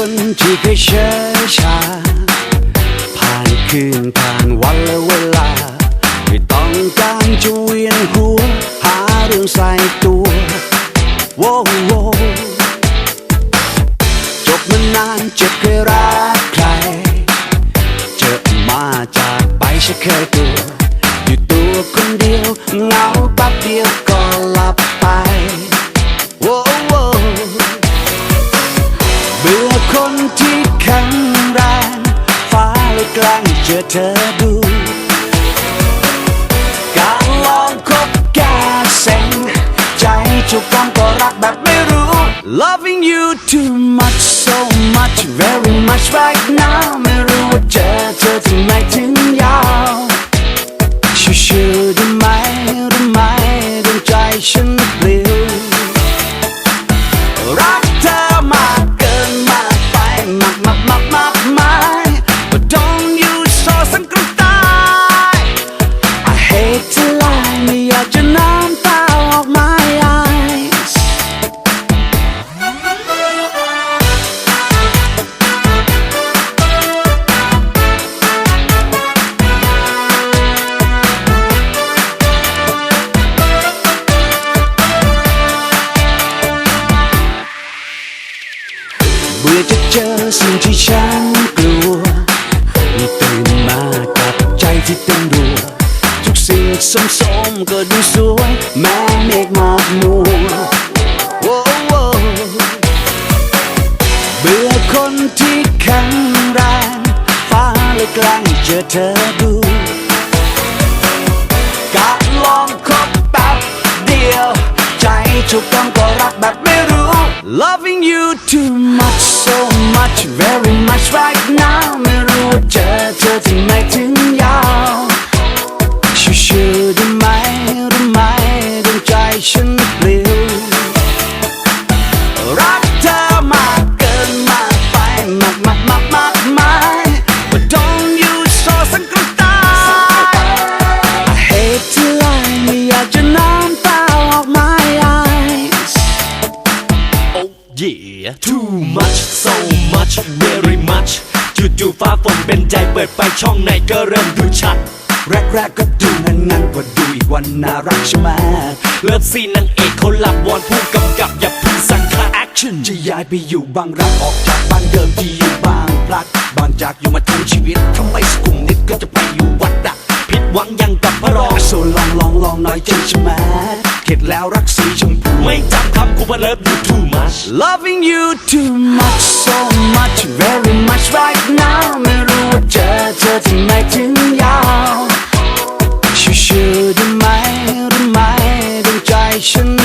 คนที่เคยเชื่อชา ผ่านคืนผ่านวันและเวลา ไม่ต้องการจะเวียนหัว หาเรื่องใส่ตัวโว้โวจบมานานเจ็บเคยรักใคร เจอมาจากไปฉันเคยตัวอยู่ตัวคนเดียวเหงาแป๊บเดียว คนที่แข็งแรงฟ้าเลยกล้งเจอเธอดู การลองคบแกเซ็งใจจุกกำก็รักแบบไม่รู้ Loving you too much so much very much right now ไม่รู้ว่าเจอเธอที่ไหนถึงยาวชิวๆได้ไหมได้ไหมดวงใจฉัน ที่ฉันกลัวตื่นมากับใจที่เต้นรัวทุกสิ่งสมๆก็ดูสวย แม้เมฆหมอกมัวโอ้โอ้เบื่อคนที่แข็งแรงฟ้าเลยกล้งเจอเธอดูกะลองคบแป๊บเดียว ใจถูกต้องก็รักแบบไม่ Loving you too much so much very much right now ไม่รู้ว่าเจอเธอที่ไหนถึง much so much very much จู่ๆฟ้าฝนเป็นใจเปิดไปช่องไหนก็เริ่มดูชัด แรกๆก็ดูงั้นงั้นๆพอดูอีกวันน่ารักใช่ไหมเลิฟซีนนางเอกเขาหลับวอนผู้กำกับอย่าพึ่งสั่งคาแอคชั่นจะย้ายไปอยู่บางรักออกจากบ้านเดิมที่อยู่บางพลัดบางจากอยู่มาทั้งชีวิตทำไมสกุมนิดก็จะไปอยู่วัดอะ ผิดหวังยังกับพระรองโซลองลองลองน้อยจใช่ไหมเข็ดแล้วรักสีชมพูไม่จำคำกูว่า love you too much Loving you too much so much very much right now ไม่รู้ว่าเจอเธอที่ไหนถึงยาวชิวๆได้ไหมรู้ไหมดวงใจฉัน